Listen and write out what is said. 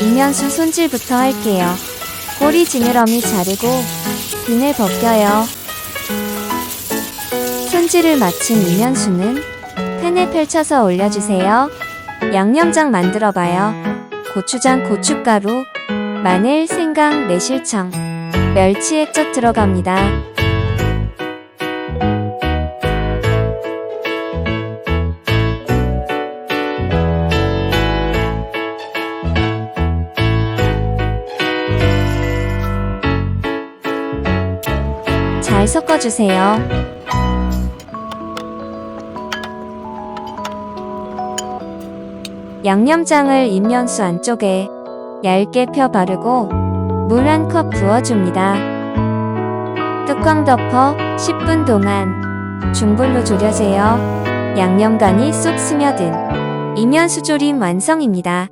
이면수 손질부터 할게요. 꼬리 지느러미 자르고 등을 벗겨요. 손질을 마친 이면수는 팬에 펼쳐서 올려주세요. 양념장 만들어봐요. 고추장, 고춧가루, 마늘, 생강, 매실청, 멸치 액젓 들어갑니다. 잘 섞어주세요. 양념장을 인면수 안쪽에 얇게 펴 바르고 물 한 컵 부어줍니다. 뚜껑 덮어 10분 동안 중불로 졸여세요. 양념간이 쏙 스며든 이면수 조림 완성입니다.